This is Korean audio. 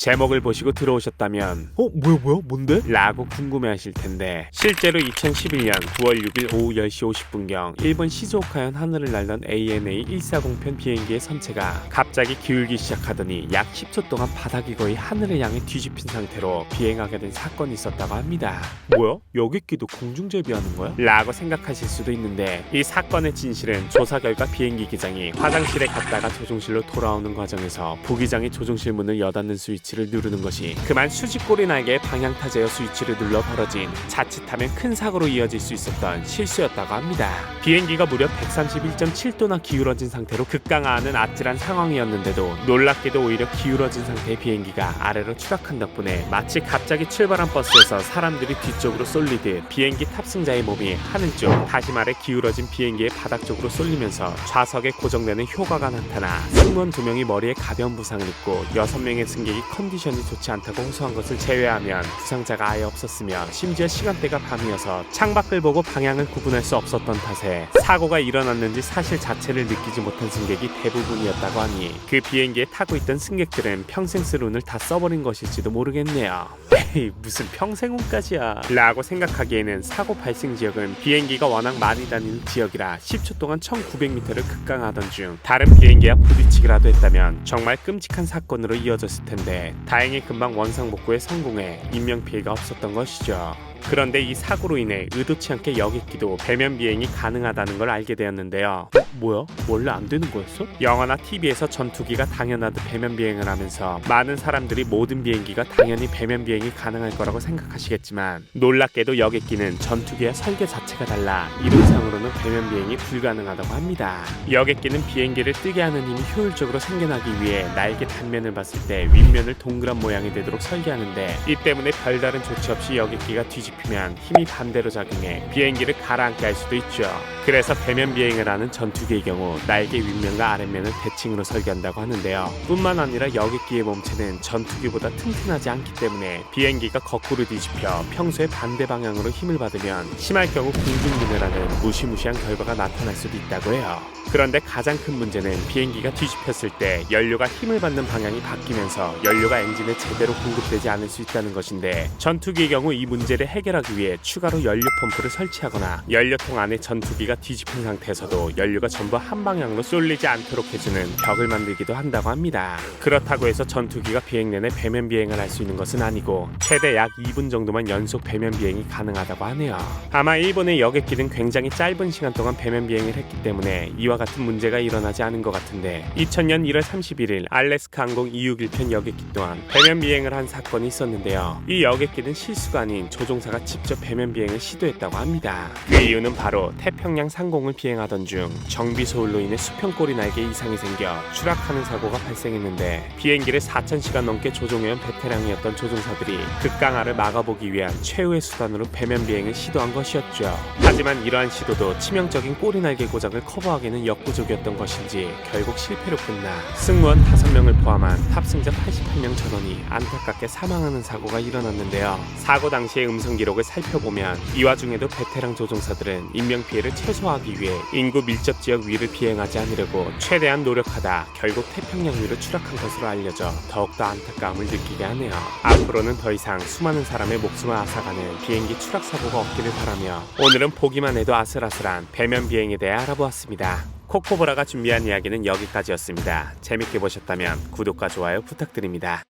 제목을 보시고 들어오셨다면 어 뭐야 뭐야 뭔데? 라고 궁금해하실 텐데 실제로 2011년 9월 6일 오후 10시 50분경 일본 시즈오카현 하늘을 날던 ANA 140편 비행기의 선체가 갑자기 기울기 시작하더니 약 10초 동안 바닥이 거의 하늘을 향해 뒤집힌 상태로 비행하게 된 사건이 있었다고 합니다. 뭐야? 여객기도 공중제비하는 거야? 라고 생각하실 수도 있는데 이 사건의 진실은 조사 결과 비행기 기장이 화장실에 갔다가 조종실로 돌아오는 과정에서 부기장이 조종실 문을 여닫는 스위치 를 누르는 것이 그만 수직꼬리 날개의 방향 타제어 스위치를 눌러 벌어진 자칫하면 큰 사고로 이어질 수 있었던 실수였다고 합니다. 비행기가 무려 131.7도나 기울어진 상태로 급강하하는 아찔한 상황이었는데도 놀랍게도 오히려 기울어진 상태의 비행기가 아래로 추락한 덕분에 마치 갑자기 출발한 버스에서 사람들이 뒤쪽으로 쏠리듯 비행기 탑승자의 몸이 하늘 쪽 다시 말해 기울어진 비행기의 바닥 쪽으로 쏠리면서 좌석에 고정되는 효과가 나타나 승무원 두 명이 머리에 가벼운 부상을 입고 여섯 명의 승객이 컨디션이 좋지 않다고 호소한 것을 제외하면 부상자가 아예 없었으며 심지어 시간대가 밤이어서 창밖을 보고 방향을 구분할 수 없었던 탓에 사고가 일어났는지 사실 자체를 느끼지 못한 승객이 대부분이었다고 하니 그 비행기에 타고 있던 승객들은 평생 쓸 운을 다 써버린 것일지도 모르겠네요. 에이 무슨 평생 운까지야 라고 생각하기에는 사고 발생 지역은 비행기가 워낙 많이 다니는 지역이라 10초 동안 1900m를 급강하던 중 다른 비행기와 부딪히기라도 했다면 정말 끔찍한 사건으로 이어졌을 텐데 다행히 금방 원상복구에 성공해 인명피해가 없었던 것이죠. 그런데 이 사고로 인해 의도치 않게 여객기도 배면 비행이 가능하다는 걸 알게 되었는데요. 뭐야? 원래 안 되는 거였어? 영화나 TV에서 전투기가 당연하듯 배면 비행을 하면서 많은 사람들이 모든 비행기가 당연히 배면 비행이 가능할 거라고 생각하시겠지만 놀랍게도 여객기는 전투기와 설계 자체가 달라 이론상으로는 배면 비행이 불가능하다고 합니다. 여객기는 비행기를 뜨게 하는 힘이 효율적으로 생겨나기 위해 날개 단면을 봤을 때 윗면을 동그란 모양이 되도록 설계하는데 이 때문에 별다른 조치 없이 여객기가 뒤집 히면 힘이 반대로 작용해 비행기를 가라앉게 할 수도 있죠. 그래서 배면 비행을 하는 전투기의 경우 날개 윗면과 아랫면을 대칭으로 설계한다고 하는데요. 뿐만 아니라 여객기의 몸체는 전투기보다 튼튼하지 않기 때문에 비행기가 거꾸로 뒤집혀 평소에 반대 방향으로 힘을 받으면 심할 경우 공중분해라는 무시무시한 결과가 나타날 수도 있다고 해요. 그런데 가장 큰 문제는 비행기가 뒤집혔을 때 연료가 힘을 받는 방향이 바뀌면서 연료가 엔진에 제대로 공급되지 않을 수 있다는 것인데 전투기의 경우 이 문제를 해결 하기 위해 추가로 연료 펌프를 설치하거나 연료통 안에 전투기가 뒤집힌 상태에서도 연료가 전부 한 방향으로 쏠리지 않도록 해주는 벽을 만들기도 한다고 합니다. 그렇다고 해서 전투기가 비행 내내 배면 비행을 할 수 있는 것은 아니고 최대 약 2분 정도만 연속 배면 비행이 가능하다고 하네요. 아마 일본의 여객기는 굉장히 짧은 시간 동안 배면 비행을 했기 때문에 이와 같은 문제가 일어나지 않은 것 같은데 2000년 1월 31일 알래스카 항공 261편 여객기 또한 배면 비행을 한 사건이 있었는데요. 이 여객기는 실수가 아닌 조종사 가 직접 배면 비행을 시도했다고 합니다. 그 이유는 바로 태평양 상공을 비행하던 중 정비 소홀로 인해 수평골이 날개 이상이 생겨 추락하는 사고가 발생했는데 비행기를 4,000시간 넘게 조종해온 베테랑이었던 조종사들이 급강하를 막아보기 위한 최후의 수단으로 배면 비행을 시도한 것이었죠. 하지만 이러한 시도도 치명적인 꼬리 날개 고장을 커버하기는 역부족이었던 것인지 결국 실패로 끝나 승무원 5명을 포함한 탑승자 88명 전원이 안타깝게 사망하는 사고가 일어났는데요. 사고 당시의 음성 기록을 살펴보면 이 와중에도 베테랑 조종사들은 인명 피해를 최소화하기 위해 인구 밀접 지역 위를 비행하지 않으려고 최대한 노력하다 결국 태평양 위로 추락한 것으로 알려져 더욱더 안타까움을 느끼게 하네요. 앞으로는 더 이상 수많은 사람의 목숨을 앗아가는 비행기 추락 사고가 없기를 바라며 오늘은 보기만 해도 아슬아슬한 배면 비행에 대해 알아보았습니다. 코코보라가 준비한 이야기는 여기까지였습니다. 재밌게 보셨다면 구독과 좋아요 부탁드립니다.